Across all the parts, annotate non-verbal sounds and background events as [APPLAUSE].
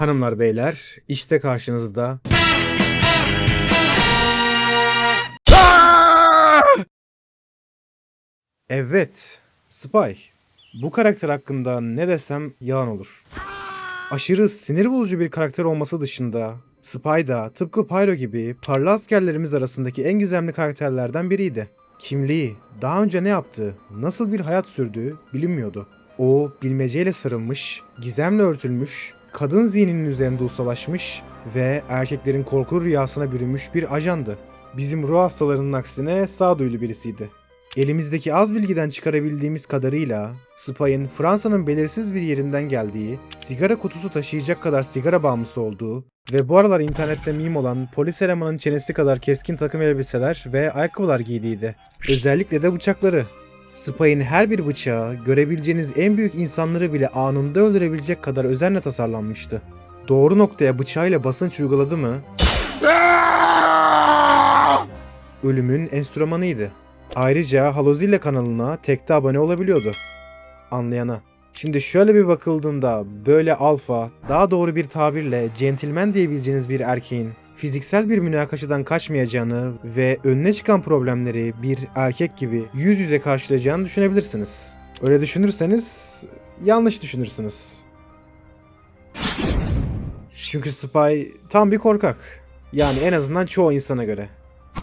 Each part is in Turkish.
Hanımlar beyler işte karşınızda Evet, Spy. Bu karakter hakkında ne desem yalan olur. Aşırı sinir bozucu bir karakter olması dışında Spy da tıpkı Pyro gibi parlı askerlerimiz arasındaki en gizemli karakterlerden biriydi. Kimliği, daha önce ne yaptığı, nasıl bir hayat sürdüğü bilinmiyordu. O bilmeceyle sarılmış, gizemle örtülmüş, kadın zihninin üzerinde ustalaşmış ve erkeklerin korkulu rüyasına bürünmüş bir ajandı. Bizim ruh hastalarının aksine sağduyulu birisiydi. Elimizdeki az bilgiden çıkarabildiğimiz kadarıyla Spy'ın Fransa'nın belirsiz bir yerinden geldiği, sigara kutusu taşıyacak kadar sigara bağımlısı olduğu ve bu aralar internette meme olan polis elemanın çenesi kadar keskin takım elbiseler ve ayakkabılar giydiğiydi. Özellikle de bıçakları. Spy'ın her bir bıçağı görebileceğiniz en büyük insanları bile anında öldürebilecek kadar özenle tasarlanmıştı. Doğru noktaya bıçağıyla basınç uyguladı mı [LAUGHS] ölümün enstrümanıydı. Ayrıca Halozilla kanalına tekte abone olabiliyordu. Anlayana. Şimdi şöyle bir bakıldığında böyle alfa, daha doğru bir tabirle centilmen diyebileceğiniz bir erkeğin fiziksel bir münakaşadan kaçmayacağını ve önüne çıkan problemleri bir erkek gibi yüz yüze karşılayacağını düşünebilirsiniz. Öyle düşünürseniz yanlış düşünürsünüz. Çünkü Spy tam bir korkak. Yani en azından çoğu insana göre.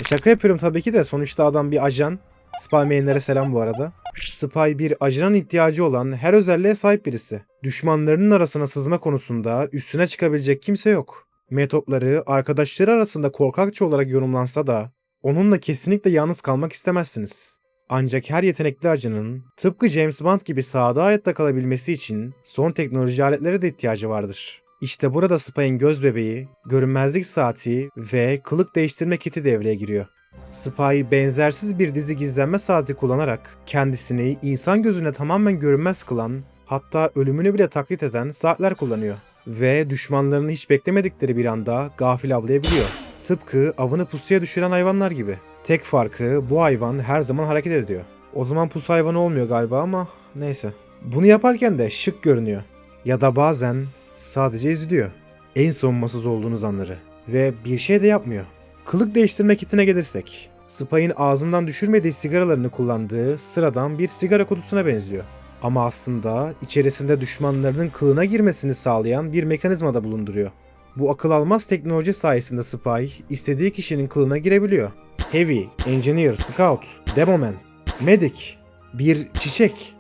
E, Şaka yapıyorum tabii ki de sonuçta adam bir ajan. Spy mainlere selam bu arada. Spy bir ajanın ihtiyacı olan her özelliğe sahip birisi. Düşmanlarının arasına sızma konusunda üstüne çıkabilecek kimse yok. Metotları arkadaşları arasında korkakça olarak yorumlansa da onunla kesinlikle yalnız kalmak istemezsiniz. Ancak her yetenekli ajanın tıpkı James Bond gibi sahada hayatta kalabilmesi için son teknoloji aletlere de ihtiyacı vardır. İşte burada Spy'ın göz bebeği, görünmezlik saati ve kılık değiştirme kiti devreye giriyor. Spy benzersiz bir dizi gizlenme saati kullanarak kendisini insan gözüne tamamen görünmez kılan, hatta ölümünü bile taklit eden saatler kullanıyor. Ve düşmanlarını hiç beklemedikleri bir anda gafil avlayabiliyor. Tıpkı avını pusuya düşüren hayvanlar gibi. Tek farkı bu hayvan her zaman hareket ediyor. O zaman pus hayvanı olmuyor galiba ama neyse. Bunu yaparken de şık görünüyor. Ya da bazen sadece izliyor. En savunmasız olduğunuz anları. Ve bir şey de yapmıyor. Kılık değiştirme kitine gelirsek. Spy'ın ağzından düşürmediği sigaralarını kullandığı sıradan bir sigara kutusuna benziyor. Ama aslında içerisinde düşmanlarının kılına girmesini sağlayan bir mekanizma da bulunduruyor. Bu akıl almaz teknoloji sayesinde Spy istediği kişinin kılına girebiliyor. Heavy, Engineer, Scout, Demoman, Medic, bir çiçek.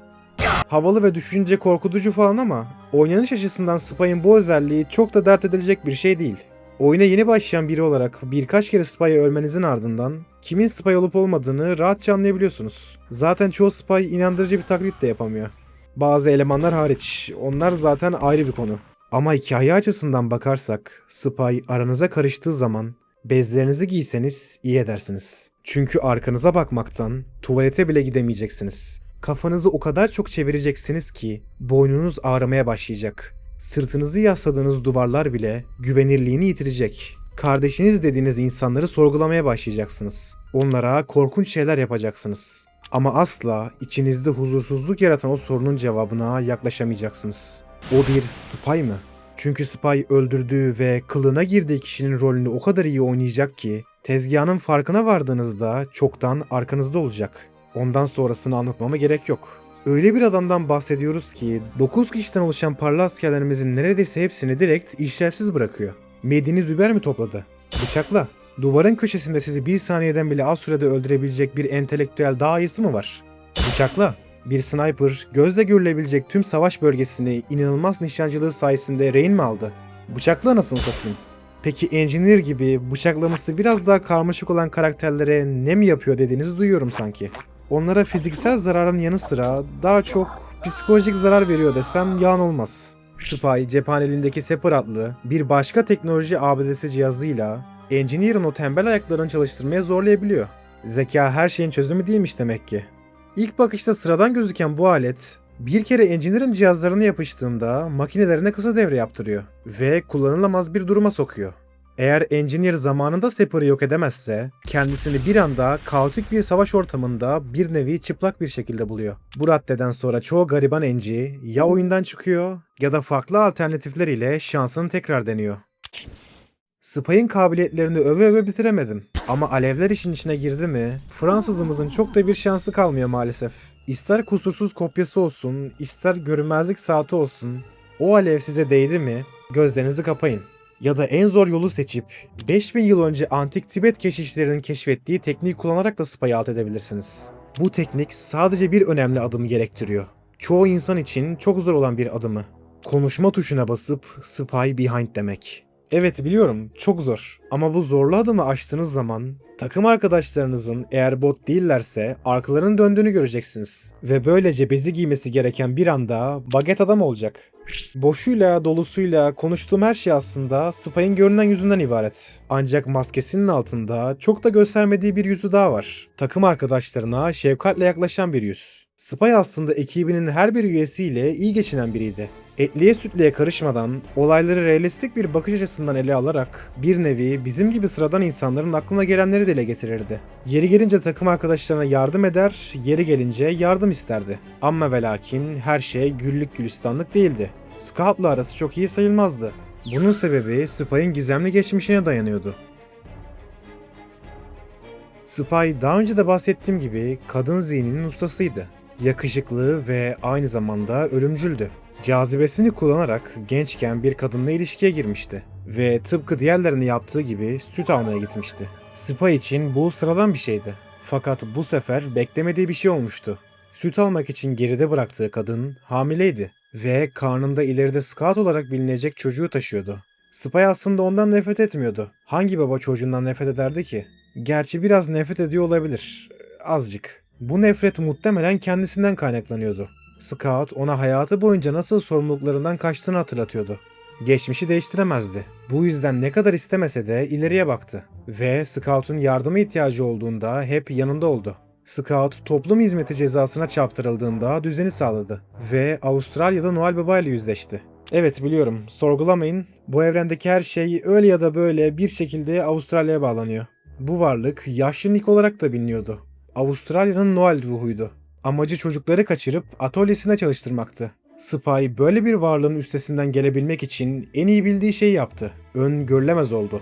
Havalı ve düşünce korkutucu falan ama oynanış açısından Spy'ın bu özelliği çok da dert edilecek bir şey değil. Oyuna yeni başlayan biri olarak birkaç kere Spy'ı ölmenizin ardından kimin Spy olup olmadığını rahatça anlayabiliyorsunuz. Zaten çoğu Spy inandırıcı bir taklit de yapamıyor. Bazı elemanlar hariç, onlar zaten ayrı bir konu. Ama hikaye açısından bakarsak, Spy aranıza karıştığı zaman bezlerinizi giyseniz iyi edersiniz. Çünkü arkanıza bakmaktan tuvalete bile gidemeyeceksiniz. Kafanızı o kadar çok çevireceksiniz ki boynunuz ağrımaya başlayacak. Sırtınızı yasladığınız duvarlar bile güvenirliğini yitirecek. Kardeşiniz dediğiniz insanları sorgulamaya başlayacaksınız. Onlara korkunç şeyler yapacaksınız. Ama asla içinizde huzursuzluk yaratan o sorunun cevabına yaklaşamayacaksınız. O bir spy mı? Çünkü spy öldürdüğü ve kılına girdiği kişinin rolünü o kadar iyi oynayacak ki tezgahının farkına vardığınızda çoktan arkanızda olacak. Ondan sonrasını anlatmama gerek yok. Öyle bir adamdan bahsediyoruz ki 9 kişiden oluşan parlı askerlerimizin neredeyse hepsini direkt işlevsiz bırakıyor. Medini Züber mi topladı? Bıçakla. Duvarın köşesinde sizi bir saniyeden bile az sürede öldürebilecek bir entelektüel daha iyisi mi var? Bıçakla. Bir sniper gözle görülebilecek tüm savaş bölgesini inanılmaz nişancılığı sayesinde rehin mi aldı? Bıçakla anasını satayım. Peki Engineer gibi bıçaklaması biraz daha karmaşık olan karakterlere ne mi yapıyor dediğinizi duyuyorum sanki. Onlara fiziksel zararın yanı sıra daha çok psikolojik zarar veriyor desem yalan olmaz. Spy cephanelindeki Separ adlı bir başka teknoloji abidesi cihazıyla Engineer'ın o tembel ayaklarını çalıştırmaya zorlayabiliyor. Zeka her şeyin çözümü değilmiş demek ki. İlk bakışta sıradan gözüken bu alet bir kere Engineer'ın cihazlarına yapıştığında makinelerine kısa devre yaptırıyor ve kullanılamaz bir duruma sokuyor. Eğer Engineer zamanında Sepper'ı yok edemezse kendisini bir anda kaotik bir savaş ortamında bir nevi çıplak bir şekilde buluyor. Bu raddeden sonra çoğu gariban Enci ya oyundan çıkıyor ya da farklı alternatifler ile şansını tekrar deniyor. Spy'ın kabiliyetlerini öve öve bitiremedim. Ama alevler işin içine girdi mi Fransızımızın çok da bir şansı kalmıyor maalesef. İster kusursuz kopyası olsun, ister görünmezlik saati olsun. O alev size değdi mi gözlerinizi kapayın. Ya da en zor yolu seçip 5000 yıl önce antik Tibet keşişlerinin keşfettiği tekniği kullanarak da Spy'ı alt edebilirsiniz. Bu teknik sadece bir önemli adım gerektiriyor. Çoğu insan için çok zor olan bir adımı. Konuşma tuşuna basıp Spy Behind demek. Evet biliyorum çok zor ama bu zorlu adımı aştığınız zaman takım arkadaşlarınızın eğer bot değillerse arkalarının döndüğünü göreceksiniz. Ve böylece bezi giymesi gereken bir anda baget adam olacak. Boşuyla dolusuyla konuştuğum her şey aslında Spy'ın görünen yüzünden ibaret. Ancak maskesinin altında çok da göstermediği bir yüzü daha var. Takım arkadaşlarına şefkatle yaklaşan bir yüz. Spy aslında ekibinin her bir üyesiyle iyi geçinen biriydi. Etliye sütlüye karışmadan, olayları realistik bir bakış açısından ele alarak bir nevi bizim gibi sıradan insanların aklına gelenleri dile getirirdi. Yeri gelince takım arkadaşlarına yardım eder, yeri gelince yardım isterdi. Ama ve lakin her şey güllük gülistanlık değildi. Scout'la arası çok iyi sayılmazdı. Bunun sebebi Spy'ın gizemli geçmişine dayanıyordu. Spy daha önce de bahsettiğim gibi kadın zihninin ustasıydı. Yakışıklı ve aynı zamanda ölümcüldü. Cazibesini kullanarak gençken bir kadınla ilişkiye girmişti ve tıpkı diğerlerini yaptığı gibi süt almaya gitmişti. Spy için bu sıradan bir şeydi. Fakat bu sefer beklemediği bir şey olmuştu. Süt almak için geride bıraktığı kadın hamileydi ve karnında ileride scout olarak bilinecek çocuğu taşıyordu. Spy aslında ondan nefret etmiyordu. Hangi baba çocuğundan nefret ederdi ki? Gerçi biraz nefret ediyor olabilir. Azıcık. Bu nefret muhtemelen kendisinden kaynaklanıyordu. Scout ona hayatı boyunca nasıl sorumluluklarından kaçtığını hatırlatıyordu. Geçmişi değiştiremezdi. Bu yüzden ne kadar istemese de ileriye baktı. Ve Scout'un yardıma ihtiyacı olduğunda hep yanında oldu. Scout toplum hizmeti cezasına çarptırıldığında düzeni sağladı ve Avustralya'da Noel Baba ile yüzleşti. Evet biliyorum, sorgulamayın. Bu evrendeki her şey öyle ya da böyle bir şekilde Avustralya'ya bağlanıyor. Bu varlık yaşlı Nick olarak da biliniyordu. Avustralya'nın Noel ruhuydu. Amacı çocukları kaçırıp atölyesine çalıştırmaktı. Spy böyle bir varlığın üstesinden gelebilmek için en iyi bildiği şeyi yaptı. Öngörülemez oldu.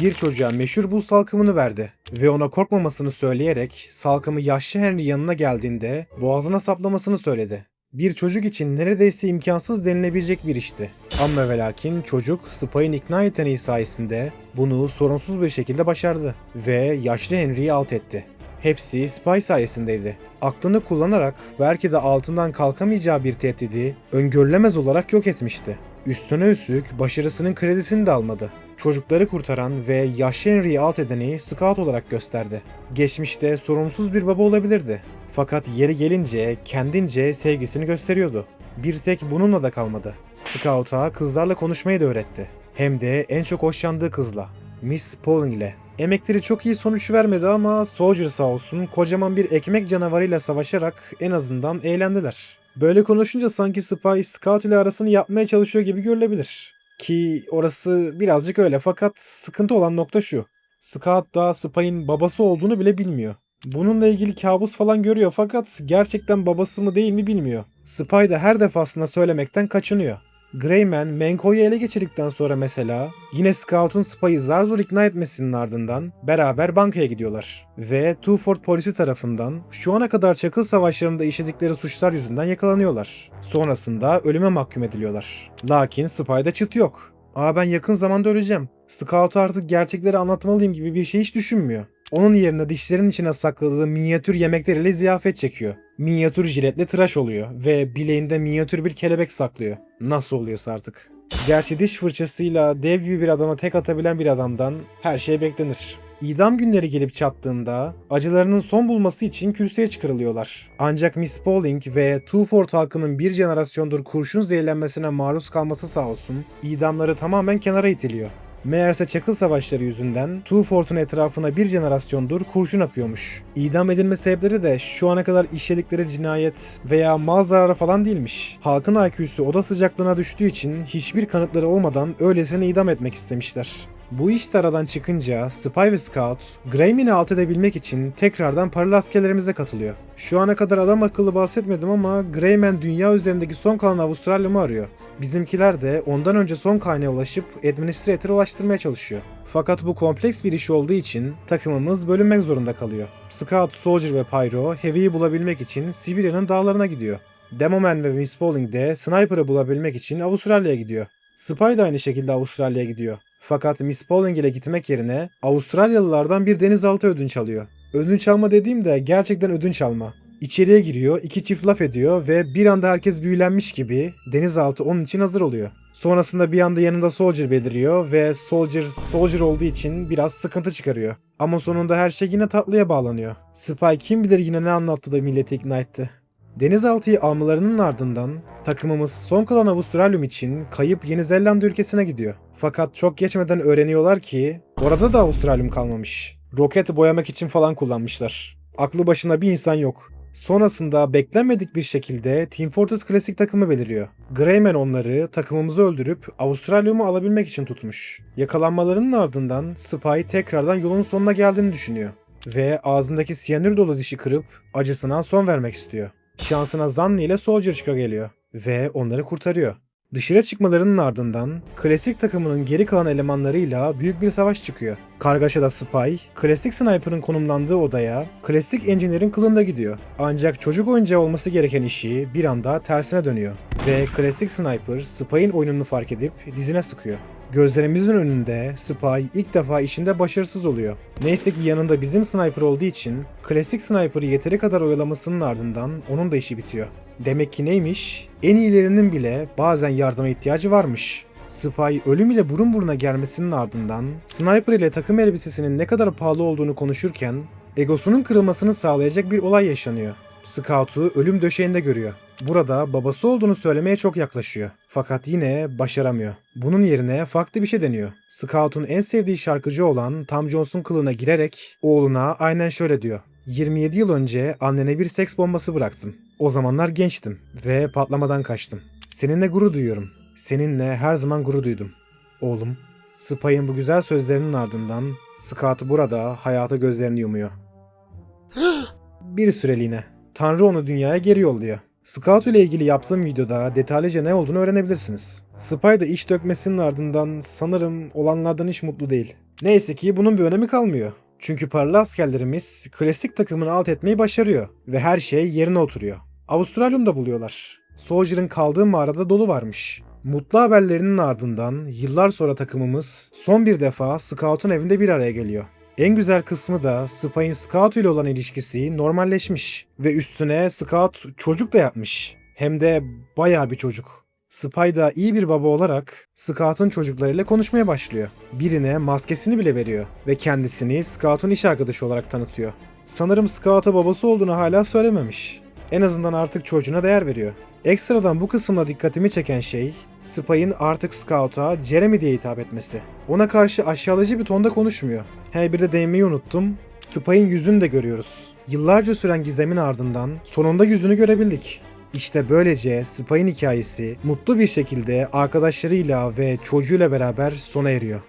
Bir çocuğa meşhur buz salkımını verdi ve ona korkmamasını söyleyerek salkımı yaşlı Henry yanına geldiğinde boğazına saplamasını söyledi. Bir çocuk için neredeyse imkansız denilebilecek bir işti. Ama ve lakin çocuk Spy'ın ikna yeteneği sayesinde bunu sorunsuz bir şekilde başardı ve yaşlı Henry'yi alt etti. Hepsi Spy sayesindeydi. Aklını kullanarak belki de altından kalkamayacağı bir tehdidi öngörülemez olarak yok etmişti. Üstüne üstlük başarısının kredisini de almadı. Çocukları kurtaran ve yaşlı Henry'i alt edeni Scout olarak gösterdi. Geçmişte sorumsuz bir baba olabilirdi. Fakat yeri gelince kendince sevgisini gösteriyordu. Bir tek bununla da kalmadı. Scout'a kızlarla konuşmayı da öğretti. Hem de en çok hoşlandığı kızla. Miss Pauling ile. Emekleri çok iyi sonuç vermedi ama Soldier sağ olsun kocaman bir ekmek canavarıyla savaşarak en azından eğlendiler. Böyle konuşunca sanki Spy Scout ile arasını yapmaya çalışıyor gibi görülebilir. Ki orası birazcık öyle fakat sıkıntı olan nokta şu. Scout da Spy'ın babası olduğunu bile bilmiyor. Bununla ilgili kabus falan görüyor fakat gerçekten babası mı değil mi bilmiyor. Spy de her defasında söylemekten kaçınıyor. Greyman, Menko'yu ele geçirdikten sonra mesela yine Scout'un Spy'ı zar zor ikna etmesinin ardından beraber bankaya gidiyorlar. Ve Twofold polisi tarafından şu ana kadar çakıl savaşlarında işledikleri suçlar yüzünden yakalanıyorlar. Sonrasında ölüme mahkum ediliyorlar. Lakin Spy'da çıt yok. Aa ben yakın zamanda öleceğim. Scout artık gerçekleri anlatmalıyım gibi bir şey hiç düşünmüyor. Onun yerine dişlerin içine sakladığı minyatür yemekleriyle ziyafet çekiyor. Minyatür jiletle tıraş oluyor ve bileğinde minyatür bir kelebek saklıyor. Nasıl oluyorsa artık. Gerçi diş fırçasıyla dev gibi bir adama tek atabilen bir adamdan her şey beklenir. İdam günleri gelip çattığında acılarının son bulması için kürsüye çıkarılıyorlar. Ancak Miss Pauling ve Twofold halkının bir jenerasyondur kurşun zehirlenmesine maruz kalması sağ olsun idamları tamamen kenara itiliyor. Meğerse çakıl savaşları yüzünden Twofold'un etrafına bir jenerasyondur kurşun akıyormuş. İdam edilme sebepleri de şu ana kadar işledikleri cinayet veya mal zararı falan değilmiş. Halkın IQ'su oda sıcaklığına düştüğü için hiçbir kanıtları olmadan öylesine idam etmek istemişler. Bu iş de aradan çıkınca Spy ve Scout, Greyman'i alt edebilmek için tekrardan paralı askerlerimize katılıyor. Şu ana kadar adam akıllı bahsetmedim ama Greyman dünya üzerindeki son kalan Avustralyum'u arıyor. Bizimkiler de ondan önce son kaynağa ulaşıp Administrator'a ulaştırmaya çalışıyor. Fakat bu kompleks bir iş olduğu için takımımız bölünmek zorunda kalıyor. Scout, Soldier ve Pyro Heavy'yi bulabilmek için Sibirya'nın dağlarına gidiyor. Demoman ve Miss Bowling de Sniper'ı bulabilmek için Avustralya'ya gidiyor. Spy da aynı şekilde Avustralya'ya gidiyor. Fakat Miss Bowling ile gitmek yerine Avustralyalılardan bir denizaltı ödünç alıyor. Ödünç alma dediğimde gerçekten ödünç alma. İçeriye giriyor, iki çift laf ediyor ve bir anda herkes büyülenmiş gibi denizaltı onun için hazır oluyor. Sonrasında bir anda yanında Soldier beliriyor ve Soldier Soldier olduğu için biraz sıkıntı çıkarıyor. Ama sonunda her şey yine tatlıya bağlanıyor. Spy kim bilir yine ne anlattı da milleti ikna etti. Denizaltıyı almalarının ardından takımımız son kalan Avustralyum için kayıp Yeni Zelanda ülkesine gidiyor. Fakat çok geçmeden öğreniyorlar ki orada da Avustralyum kalmamış. Roketi boyamak için falan kullanmışlar. Aklı başına bir insan yok. Sonrasında beklenmedik bir şekilde Team Fortress Classic takımı beliriyor. Greyman onları takımımızı öldürüp Avustralyum'u alabilmek için tutmuş. Yakalanmalarının ardından Spy tekrardan yolun sonuna geldiğini düşünüyor. Ve ağzındaki siyanür dolu dişi kırıp acısına son vermek istiyor. Şansına Zanni ile Soldier çıka geliyor ve onları kurtarıyor. Dışarı çıkmalarının ardından klasik takımının geri kalan elemanlarıyla büyük bir savaş çıkıyor. Kargaşada Spy, klasik sniper'ın konumlandığı odaya klasik engineer'in kılında gidiyor. Ancak çocuk oyuncağı olması gereken işi bir anda tersine dönüyor. Ve klasik sniper Spy'in oyununu fark edip dizine sıkıyor. Gözlerimizin önünde Spy ilk defa işinde başarısız oluyor. Neyse ki yanında bizim sniper olduğu için klasik sniper'ı yeteri kadar oyalamasının ardından onun da işi bitiyor. Demek ki neymiş? En iyilerinin bile bazen yardıma ihtiyacı varmış. Spy ölüm ile burun buruna gelmesinin ardından sniper ile takım elbisesinin ne kadar pahalı olduğunu konuşurken egosunun kırılmasını sağlayacak bir olay yaşanıyor. Scout'u ölüm döşeğinde görüyor. Burada babası olduğunu söylemeye çok yaklaşıyor. Fakat yine başaramıyor. Bunun yerine farklı bir şey deniyor. Scout'un en sevdiği şarkıcı olan Tom Jones'un kılığına girerek oğluna aynen şöyle diyor. 27 yıl önce annene bir seks bombası bıraktım. O zamanlar gençtim ve patlamadan kaçtım. Seninle gurur duyuyorum. Seninle her zaman gurur duydum. Oğlum, Spy'ın bu güzel sözlerinin ardından Scout burada hayata gözlerini yumuyor. [GASPS] bir süreliğine. Tanrı onu dünyaya geri yolluyor. Scout ile ilgili yaptığım videoda detaylıca ne olduğunu öğrenebilirsiniz. Spy da iş dökmesinin ardından sanırım olanlardan hiç mutlu değil. Neyse ki bunun bir önemi kalmıyor. Çünkü paralı askerlerimiz klasik takımını alt etmeyi başarıyor ve her şey yerine oturuyor. Avustralyum'da buluyorlar. Soldier'ın kaldığı mağarada dolu varmış. Mutlu haberlerinin ardından yıllar sonra takımımız son bir defa Scout'un evinde bir araya geliyor. En güzel kısmı da Spy'ın Scout ile olan ilişkisi normalleşmiş ve üstüne Scout çocuk da yapmış. Hem de bayağı bir çocuk. Spy da iyi bir baba olarak Scout'un çocuklarıyla konuşmaya başlıyor. Birine maskesini bile veriyor ve kendisini Scout'un iş arkadaşı olarak tanıtıyor. Sanırım Scout'a babası olduğunu hala söylememiş. En azından artık çocuğuna değer veriyor. Ekstradan bu kısımda dikkatimi çeken şey, Spy'ın artık Scout'a Jeremy diye hitap etmesi. Ona karşı aşağılayıcı bir tonda konuşmuyor. He bir de değinmeyi unuttum. Spy'ın yüzünü de görüyoruz. Yıllarca süren gizemin ardından sonunda yüzünü görebildik. İşte böylece Spy'ın hikayesi mutlu bir şekilde arkadaşlarıyla ve çocuğuyla beraber sona eriyor.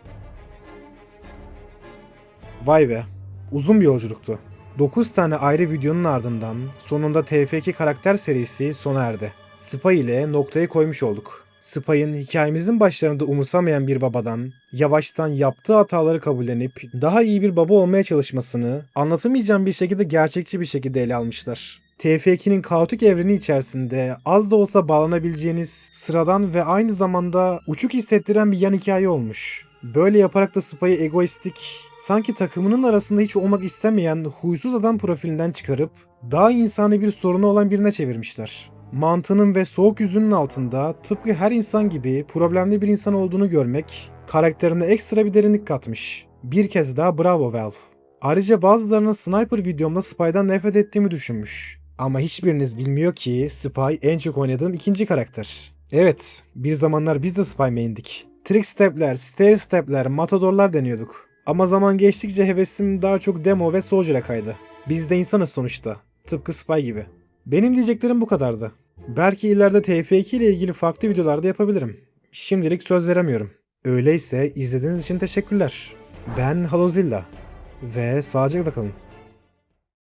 Vay be, uzun bir yolculuktu. 9 tane ayrı videonun ardından sonunda TF2 karakter serisi sona erdi. Spy ile noktayı koymuş olduk. Spy'ın hikayemizin başlarında umursamayan bir babadan yavaştan yaptığı hataları kabullenip daha iyi bir baba olmaya çalışmasını anlatamayacağım bir şekilde gerçekçi bir şekilde ele almışlar. TF2'nin kaotik evreni içerisinde az da olsa bağlanabileceğiniz sıradan ve aynı zamanda uçuk hissettiren bir yan hikaye olmuş. Böyle yaparak da Spy'ı egoistik, sanki takımının arasında hiç olmak istemeyen huysuz adam profilinden çıkarıp daha insani bir sorunu olan birine çevirmişler. Mantığının ve soğuk yüzünün altında tıpkı her insan gibi problemli bir insan olduğunu görmek karakterine ekstra bir derinlik katmış. Bir kez daha bravo Valve. Ayrıca bazılarının sniper videomda Spy'dan nefret ettiğimi düşünmüş. Ama hiçbiriniz bilmiyor ki Spy en çok oynadığım ikinci karakter. Evet, bir zamanlar biz de Spy main'dik. Trick stepler, stair stepler, matadorlar deniyorduk. Ama zaman geçtikçe hevesim daha çok demo ve soldier'a kaydı. Biz de insanız sonuçta. Tıpkı Spy gibi. Benim diyeceklerim bu kadardı. Belki ileride TF2 ile ilgili farklı videolarda yapabilirim. Şimdilik söz veremiyorum. Öyleyse izlediğiniz için teşekkürler. Ben Halozilla ve sağlıcakla kalın.